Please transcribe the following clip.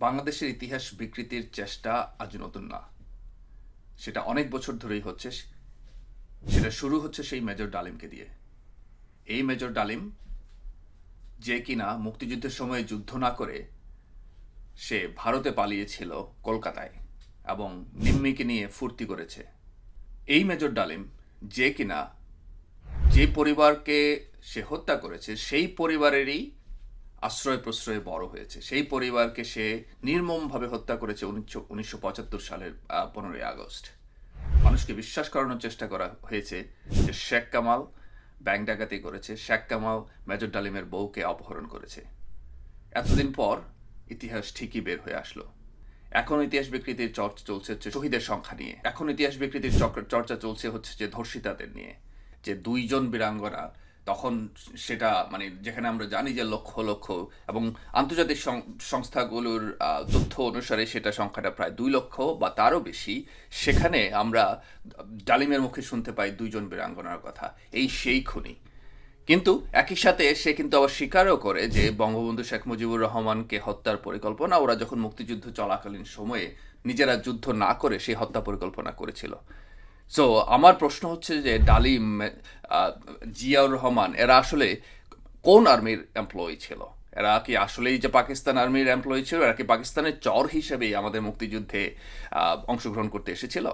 বাংলাদেশের ইতিহাস বিকৃতির চেষ্টা আজ নতুন না। সেটা অনেক বছর ধরেই হচ্ছে, সেটা শুরু হচ্ছে সেই মেজর ডালিমকে দিয়ে। এই মেজর ডালিম যে কিনা মুক্তিযুদ্ধের সময় যুদ্ধ না করে সে ভারতে পালিয়েছিল কলকাতায় এবং নিম্মিকে নিয়ে ফুর্তি করেছে। এই মেজর ডালিম যে কিনা যে পরিবারকে সে হত্যা করেছে, সেই পরিবারেরই আশ্রয় প্রশ্রয়ে বড় হয়েছে। সেই পরিবারকে সে নির্মমভাবে হত্যা করেছে উনিশশো উনিশশো পঁচাত্তর সালের পনেরোই আগস্ট। মানুষকে বিশ্বাস করানোর চেষ্টা করা হয়েছে যে শেখ কামাল ব্যাংক ডাকাতি করেছে, শেখ কামাল মেজর ডালিমের বউকে অপহরণ করেছে। এতদিন পর ইতিহাস ঠিকই বের হয়ে আসলো। এখন ইতিহাস বিকৃতির চর্চা চলছে হচ্ছে শহীদের সংখ্যা নিয়ে। এখন ইতিহাস বিকৃতির চর্চা চলছে হচ্ছে যে ধর্ষিতাদের নিয়ে। যে দুইজন বীরাঙ্গনা তখন সেটা মানে যেখানে আমরা জানি যে লক্ষ লক্ষ এবং আন্তর্জাতিক সংস্থাগুলোর তথ্য অনুসারে সেটা সংখ্যাটা প্রায় দুই লক্ষ বা তারও বেশি। সেখানে আমরা ডালিমের মুখে শুনতে পাই দুইজন বীরাঙ্গনার কথা, এই সেই খুনি। কিন্তু একই সাথে সে কিন্তু আবার স্বীকারও করে যে বঙ্গবন্ধু শেখ মুজিবুর রহমানকে হত্যার পরিকল্পনা, ওরা যখন মুক্তিযুদ্ধ চলাকালীন সময়ে নিজেরা যুদ্ধ না করে সেই হত্যা পরিকল্পনা করেছিল। সো আমার প্রশ্ন হচ্ছে যে ডালিম জিয়াউর রহমান, এরা আসলে কোন আর্মির এমপ্লয়ি ছিল? এরা কি আসলেই যে পাকিস্তান আর্মির এমপ্লয়ি ছিল? এরা কি পাকিস্তানের চর হিসেবেই আমাদের মুক্তিযুদ্ধে অংশগ্রহণ করতে এসেছিল?